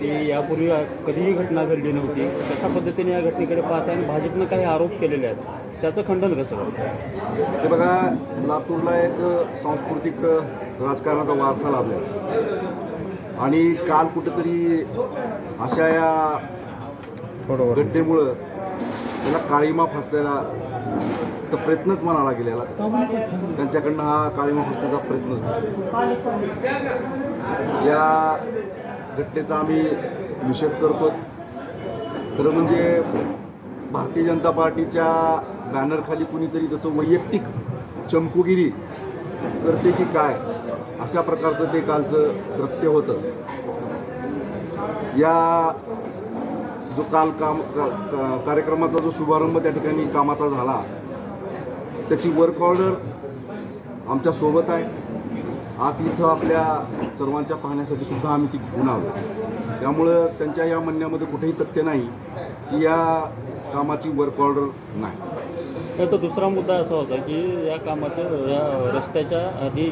ती यापूर्वी कधीही घटना घडली नव्हती. कशा पद्धतीने या घटनेकडे पाहताय आणि भाजपनं काही आरोप केलेले आहेत त्याचं खंडन कसं हे बघा लातूरला एक सांस्कृतिक राजकारणाचा वारसा लाभला. आणि काल कुठेतरी अशा या घटनेमुळं त्याला काळीमा फासलेला चा प्रयत्नच म्हणाला गेलेला. त्यांच्याकडनं हा काळीमा फासण्याचा प्रयत्न झाला. या घटनेचा आम्ही निषेध करतो खरं म्हणजे भारतीय जनता पार्टीच्या बॅनरखाली कुणीतरी त्याचं वैयक्तिक चमकुगिरी करते की काय अशा प्रकारचं ते कालचं कृत्य होतं. या जो काल काम का- का- कार्यक्रमाचा जो शुभारंभ त्या ठिकाणी कामाचा झाला त्याची वर्क ऑर्डर आमच्यासोबत आहे. आज इथं आपल्या सर्वांच्या पाहण्यासाठी सुद्धा आम्ही ती घेऊन आलो. त्यामुळं त्यांच्या या म्हणण्यामध्ये कुठेही तथ्य नाही की या कामाची वर्क ऑर्डर नाही. तर दुसरा मुद्दा असा होता की या कामाचं या रस्त्याच्या आधी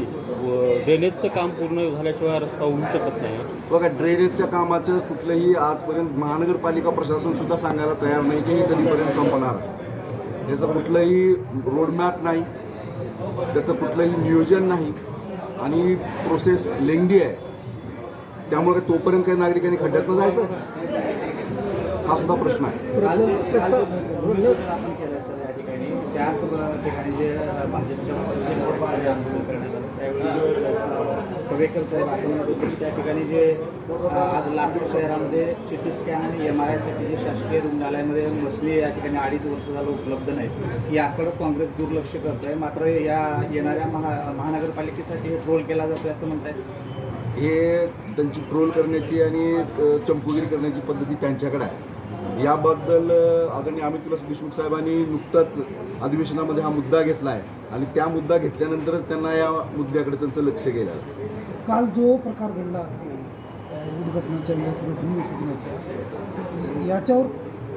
ड्रेनेजचं काम पूर्ण झाल्याशिवाय हा रस्ता होऊ शकत नाही. बघा ड्रेनेजच्या कामाचं कुठलंही आजपर्यंत महानगरपालिका प्रशासन सुद्धा सांगायला तयार नाही की हे कधीपर्यंत संपणार. याचं कुठलंही रोडमॅप नाही. त्याचं कुठलंही नियोजन नाही. आणि प्रोसेस लेंगडी आहे. त्यामुळे काय तोपर्यंत काही नागरिकांनी खड्ड्यातनं जायचं? हा सुद्धा प्रश्न आहे. त्याच ठिकाणी जे भाजपच्या जे साहेब असं म्हणत होते. की त्या ठिकाणी जे आज लातूर शहरामध्ये सिटी स्कॅन आणि एम आर आयसाठी जे शासकीय रुग्णालयामध्ये मसली या ठिकाणी अडीच वर्ष झालं उपलब्ध नाही याकडं काँग्रेस दुर्लक्ष करत आहे मात्र या येणाऱ्या महा महानगरपालिकेसाठी हे ट्रोल केला जातो असं म्हणतात हे त्यांची ट्रोल करण्याची आणि चमकुगिरी करण्याची पद्धती त्यांच्याकडे आहे. याबद्दल आदरणीय अमित विलास देशमुख साहेबांनी नुकताच अधिवेशनामध्ये हा मुद्दा घेतला आहे. आणि त्या मुद्दा घेतल्यानंतरच त्यांना या मुद्द्याकडे त्यांचं लक्ष गेलं. काल जो प्रकार घडला याच्यावर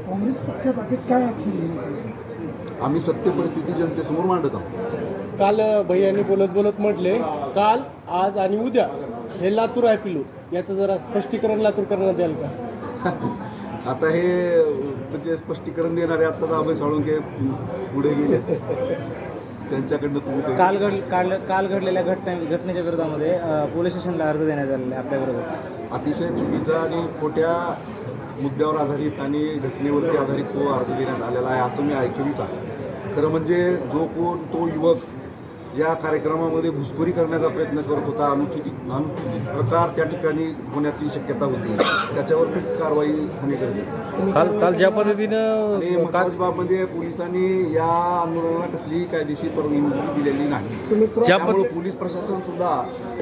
काँग्रेस पक्षात काय ॲक्शन? आम्ही सत्य परिस्थिती जनतेसमोर मांडत आहोत. काल भैयांनी बोलत बोलत म्हटले काल आज आणि उद्या हे लातूर आहे पिलू. याचं जरा स्पष्टीकरण लातूर करण्यात द्याल का? आता हे म्हणजे स्पष्टीकरण देणारे आत्ताच अभय साळुंके पुढे गेले. त्यांच्याकडनं तुम्ही काल घड काल काल घडलेल्या घटना घटनेच्या विरोधामध्ये पोलीस स्टेशनला अर्ज देण्यात आलेला आहे आपल्या विरोधात. अतिशय चुकीचा आणि खोट्या मुद्द्यावर आधारित आणि घटनेवरती आधारित तो अर्ज देण्यात आलेला आहे असं मी ऐकूनच आहे खरं म्हणजे जो कोण तो युवक या कार्यक्रमामध्ये घुसखोरी करण्याचा प्रयत्न करत होता अनुचित अनुचित प्रकार त्या ठिकाणी होण्याची शक्यता होती त्याच्यावरती कारवाई होणे गरजेचं. काल काल ज्या पद्धतीनं पोलिसांनी या आंदोलनाला कसलीही कायदेशीर परवानगी दिलेली नाही त्यामुळे पोलीस प्रशासन सुद्धा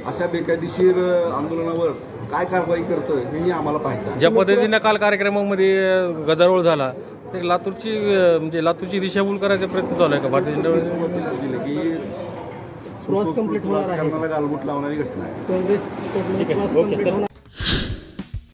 अशा बेकायदेशीर आंदोलनावर काय कारवाई करतं हेही आम्हाला पाहिजे. ज्या पद्धतीनं काल कार्यक्रमामध्ये गदारोळ झाला ते लातूरची म्हणजे लातूरची दिशाभूल करायचा प्रयत्न चालू आहे का भारतीय जनता पार्टी सुरुवातीलाच दिलं की Cross complete होणार आहे. गालबोट लावणारी घटना आहे काँग्रेस ओके चल